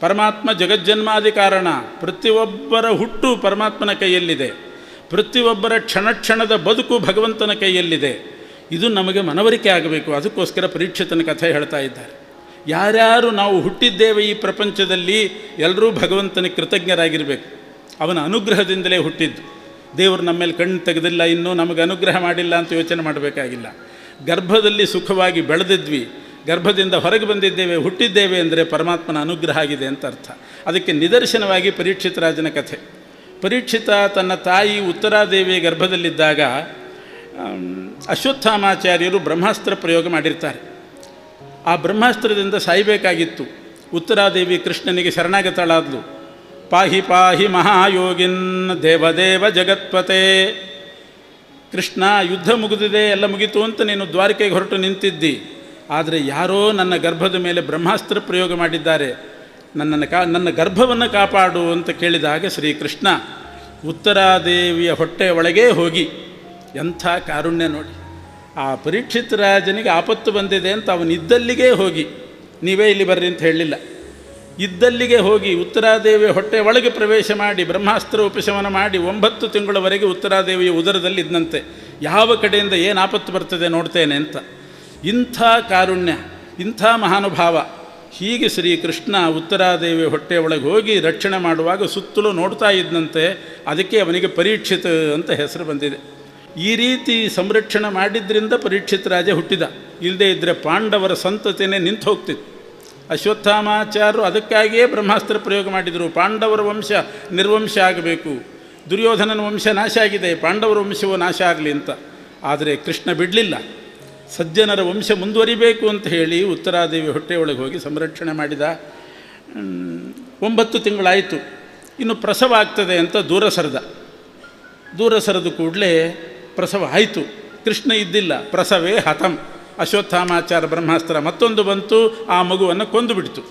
ಪರಮಾತ್ಮ ಜಗಜ್ಜನ್ಮಾದಿ ಕಾರಣ. ಪ್ರತಿಯೊಬ್ಬರ ಹುಟ್ಟು ಪರಮಾತ್ಮನ ಕೈಯಲ್ಲಿದೆ. ಪ್ರತಿಯೊಬ್ಬರ ಕ್ಷಣ ಕ್ಷಣದ ಬದುಕು ಭಗವಂತನ ಕೈಯಲ್ಲಿದೆ. ಇದು ನಮಗೆ ಮನವರಿಕೆ ಆಗಬೇಕು. ಅದಕ್ಕೋಸ್ಕರ ಪರೀಕ್ಷಿತನ ಕಥೆ ಹೇಳ್ತಾ ಇದ್ದಾರೆ. ಯಾರ್ಯಾರು ನಾವು ಹುಟ್ಟಿದ್ದೇವೆ ಈ ಪ್ರಪಂಚದಲ್ಲಿ ಎಲ್ಲರೂ ಭಗವಂತನಿಗೆ ಕೃತಜ್ಞರಾಗಿರಬೇಕು. ಅವನ ಅನುಗ್ರಹದಿಂದಲೇ ಹುಟ್ಟಿದ್ದು. ದೇವರು ನಮ್ಮ ಮೇಲೆ ಕಣ್ಣು ತೆಗೆದಿಲ್ಲ, ಇನ್ನೂ ನಮಗೆ ಅನುಗ್ರಹ ಮಾಡಿಲ್ಲ ಅಂತ ಯೋಚನೆ ಮಾಡಬೇಕಾಗಿಲ್ಲ. ಗರ್ಭದಲ್ಲಿ ಸುಖವಾಗಿ ಬೆಳೆದಿದ್ವಿ. ಗರ್ಭದಿಂದ ಹೊರಗೆ ಬಂದಿದ್ದೇವೆ, ಹುಟ್ಟಿದ್ದೇವೆ ಅಂದರೆ ಪರಮಾತ್ಮನ ಅನುಗ್ರಹ ಆಗಿದೆ ಅಂತ ಅರ್ಥ. ಅದಕ್ಕೆ ನಿದರ್ಶನವಾಗಿ ಪರೀಕ್ಷಿತ ರಾಜನ ಕಥೆ. ಪರೀಕ್ಷಿತ ತನ್ನ ತಾಯಿ ಉತ್ತರಾದೇವಿ ಗರ್ಭದಲ್ಲಿದ್ದಾಗ ಅಶ್ವತ್ಥಾಮಾಚಾರ್ಯರು ಬ್ರಹ್ಮಾಸ್ತ್ರ ಪ್ರಯೋಗ ಮಾಡಿರ್ತಾರೆ. ಆ ಬ್ರಹ್ಮಾಸ್ತ್ರದಿಂದ ಸಾಯಬೇಕಾಗಿತ್ತು. ಉತ್ತರಾದೇವಿ ಕೃಷ್ಣನಿಗೆ ಶರಣಾಗತಳಾದ್ಲು. ಪಾಹಿ ಪಾಹಿ ಮಹಾಯೋಗಿನ್ ದೇವದೇವ ಜಗತ್ಪತೆ. ಕೃಷ್ಣ, ಯುದ್ಧ ಮುಗಿದಿದೆ, ಎಲ್ಲ ಮುಗಿತು ಅಂತ ನೀನು ದ್ವಾರಕೆಗೆ ಹೊರಟು ನಿಂತಿದ್ದಿ. ಆದರೆ ಯಾರೋ ನನ್ನ ಗರ್ಭದ ಮೇಲೆ ಬ್ರಹ್ಮಾಸ್ತ್ರ ಪ್ರಯೋಗ ಮಾಡಿದ್ದಾರೆ. ನನ್ನನ್ನು ಕಾ, ನನ್ನ ಗರ್ಭವನ್ನು ಕಾಪಾಡು ಅಂತ ಕೇಳಿದಾಗ ಶ್ರೀಕೃಷ್ಣ, ಉತ್ತರಾದೇವಿಯ ಹೊಟ್ಟೆಯ ಒಳಗೇ ಹೋಗಿ, ಎಂಥ ಕಾರುಣ್ಯ ನೋಡಿ. ಆ ಪರೀಕ್ಷಿತ ರಾಜನಿಗೆ ಆಪತ್ತು ಬಂದಿದೆ ಅಂತ ಅವನಿದ್ದಲ್ಲಿಗೆ ಹೋಗಿ, ನೀವೇ ಇಲ್ಲಿ ಬರ್ರಿ ಅಂತ ಹೇಳಲಿಲ್ಲ. ಇದ್ದಲ್ಲಿಗೆ ಹೋಗಿ ಉತ್ತರಾದೇವಿಯ ಹೊಟ್ಟೆ ಒಳಗೆ ಪ್ರವೇಶ ಮಾಡಿ, ಬ್ರಹ್ಮಾಸ್ತ್ರ ಉಪಶಮನ ಮಾಡಿ ಒಂಬತ್ತು ತಿಂಗಳವರೆಗೆ ಉತ್ತರಾದೇವಿಯ ಉದರದಲ್ಲಿ ಇದ್ದಂತೆ ಯಾವ ಕಡೆಯಿಂದ ಏನು ಆಪತ್ತು ಬರ್ತದೆ ನೋಡ್ತೇನೆ ಅಂತ. ಇಂಥ ಕಾರುಣ್ಯ, ಇಂಥ ಮಹಾನುಭಾವ. ಹೀಗೆ ಶ್ರೀಕೃಷ್ಣ ಉತ್ತರಾದೇವಿ ಹೊಟ್ಟೆ ಒಳಗೆ ಹೋಗಿ ರಕ್ಷಣೆ ಮಾಡುವಾಗ ಸುತ್ತಲೂ ನೋಡ್ತಾ ಇದ್ದಂತೆ ಅದಕ್ಕೆ ಅವನಿಗೆ ಪರೀಕ್ಷಿತ ಅಂತ ಹೆಸರು ಬಂದಿದೆ. ಈ ರೀತಿ ಸಂರಕ್ಷಣೆ ಮಾಡಿದ್ರಿಂದ ಪರೀಕ್ಷಿತ ರಾಜ ಹುಟ್ಟಿದ. ಇಲ್ಲದೇ ಇದ್ದರೆ ಪಾಂಡವರ ಸಂತತಿನೇ ನಿಂತು ಹೋಗ್ತಿತ್ತು. ಅಶ್ವತ್ಥಾಮಾಚಾರ್ಯರು ಅದಕ್ಕಾಗಿಯೇ ಬ್ರಹ್ಮಾಸ್ತ್ರ ಪ್ರಯೋಗ ಮಾಡಿದರು. ಪಾಂಡವರ ವಂಶ ನಿರ್ವಂಶ ಆಗಬೇಕು. ದುರ್ಯೋಧನನ ವಂಶ ನಾಶ ಆಗಿದೆ. ಪಾಂಡವರ ವಂಶವು ನಾಶ ಆಗಲಿ ಅಂತ. ಆದರೆ ಕೃಷ್ಣ ಬಿಡಲಿಲ್ಲ. ಸಜ್ಜನರ ವಂಶ ಮುಂದುವರಿಬೇಕು ಅಂತ ಹೇಳಿ ಉತ್ತರಾದೇವಿ ಹೊಟ್ಟೆಯೊಳಗೆ ಹೋಗಿ ಸಂರಕ್ಷಣೆ ಮಾಡಿದ. ಒಂಬತ್ತು ತಿಂಗಳಾಯಿತು. ಇನ್ನು ಪ್ರಸವ ಆಗ್ತದೆ ಅಂತ ದೂರ ಸರದ. ದೂರ ಸರದ ಕೂಡಲೇ ಪ್ರಸವ ಆಯಿತು. ಕೃಷ್ಣ ಇದ್ದಿಲ್ಲ. ಪ್ರಸವೇ ಹತಂ. ಅಶ್ವತ್ಥಾಮಾಚಾರ ಬ್ರಹ್ಮಾಸ್ತ್ರ ಮತ್ತೊಂದು ಬಂತು, ಆ ಮಗುವನ್ನು ಕೊಂದು ಬಿಡ್ತು.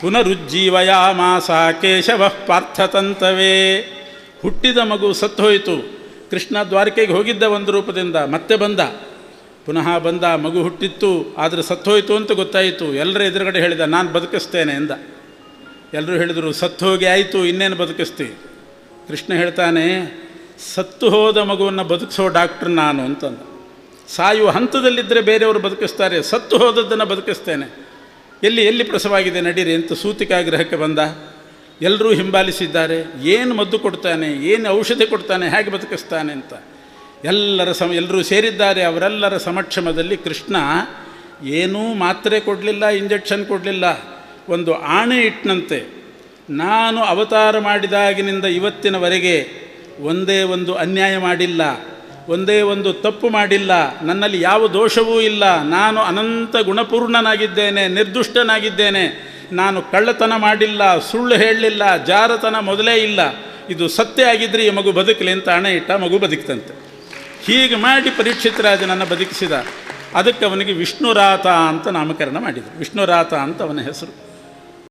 ಪುನರುಜ್ಜೀವಯಾಮಾಸ ಕೇಶವ ಪಾರ್ಥತಂತವೇ. ಹುಟ್ಟಿದ ಮಗು ಸತ್ತು ಹೋಯಿತು. ಕೃಷ್ಣ ದ್ವಾರಕೆಗೆ ಹೋಗಿದ್ದ ಒಂದು ರೂಪದಿಂದ ಮತ್ತೆ ಬಂದ. ಪುನಃ ಬಂದ, ಮಗು ಹುಟ್ಟಿತ್ತು, ಆದರೆ ಸತ್ತೋಯ್ತು ಅಂತ ಗೊತ್ತಾಯಿತು. ಎಲ್ಲರ ಎದುರುಗಡೆ ಹೇಳಿದ, ನಾನು ಬದುಕಿಸ್ತೇನೆ ಎಂದ. ಎಲ್ಲರೂ ಹೇಳಿದರು ಸತ್ತು ಹೋಗಿ ಆಯಿತು, ಇನ್ನೇನು ಬದುಕಿಸ್ತೀವಿ ಕೃಷ್ಣ ಹೇಳ್ತಾನೆ, ಸತ್ತು ಹೋದ ಮಗುವನ್ನು ಬದುಕಿಸೋ ಡಾಕ್ಟ್ರ್ ನಾನು ಅಂತಂದ. ಸಾಯುವ ಹಂತದಲ್ಲಿದ್ದರೆ ಬೇರೆಯವರು ಬದುಕಿಸ್ತಾರೆ, ಸತ್ತು ಹೋದದ್ದನ್ನು ಬದುಕಿಸ್ತೇನೆ. ಎಲ್ಲಿ ಎಲ್ಲಿ ಪ್ರಸವಾಗಿದೆ ನಡೀರಿ ಅಂತ ಸೂತಿಕಾಗ್ರಹಕ್ಕೆ ಬಂದ. ಎಲ್ಲರೂ ಹಿಂಬಾಲಿಸಿದ್ದಾರೆ. ಏನು ಮದ್ದು ಕೊಡ್ತಾನೆ, ಏನು ಔಷಧಿ ಕೊಡ್ತಾನೆ, ಹೇಗೆ ಬದುಕಿಸ್ತಾನೆ ಅಂತ. ಎಲ್ಲರ ಸಮ, ಎಲ್ಲರೂ ಸೇರಿದ್ದಾರೆ. ಅವರೆಲ್ಲರ ಸಮಕ್ಷಮದಲ್ಲಿ ಕೃಷ್ಣ ಏನೂ ಮಾತ್ರೆ ಕೊಡಲಿಲ್ಲ, ಇಂಜೆಕ್ಷನ್ ಕೊಡಲಿಲ್ಲ. ಒಂದು ಆಣೆ ಇಟ್ಟನಂತೆ ನಾನು ಅವತಾರ ಮಾಡಿದಾಗಿನಿಂದ ಇವತ್ತಿನವರೆಗೆ ಒಂದೇ ಒಂದು ಅನ್ಯಾಯ ಮಾಡಿಲ್ಲ. ಒಂದೇ ಒಂದು ತಪ್ಪು ಮಾಡಿಲ್ಲ, ನನ್ನಲ್ಲಿ ಯಾವ ದೋಷವೂ ಇಲ್ಲ, ನಾನು ಅನಂತ ಗುಣಪೂರ್ಣನಾಗಿದ್ದೇನೆ, ನಿರ್ದುಷ್ಟನಾಗಿದ್ದೇನೆ, ನಾನು ಕಳ್ಳತನ ಮಾಡಿಲ್ಲ, ಸುಳ್ಳು ಹೇಳಲಿಲ್ಲ, ಜಾರತನ ಮೊದಲೇ ಇಲ್ಲ. ಇದು ಸತ್ಯ ಆಗಿದ್ದರೆ ಈ ಮಗು ಬದುಕಲಿ ಅಂತ ಹಣ ಇಟ್ಟ ಮಗು ಬದುಕ್ತಂತೆ. ಹೀಗೆ ಮಾಡಿ ಪರೀಕ್ಷಿತ ರಾಜನನ್ನು ಬದುಕಿಸಿದ. ಅದಕ್ಕೆ ಅವನಿಗೆ ವಿಷ್ಣುರಾತ ಅಂತ ನಾಮಕರಣ ಮಾಡಿದರು. ವಿಷ್ಣುರಾತ ಅಂತ ಅವನ ಹೆಸರು.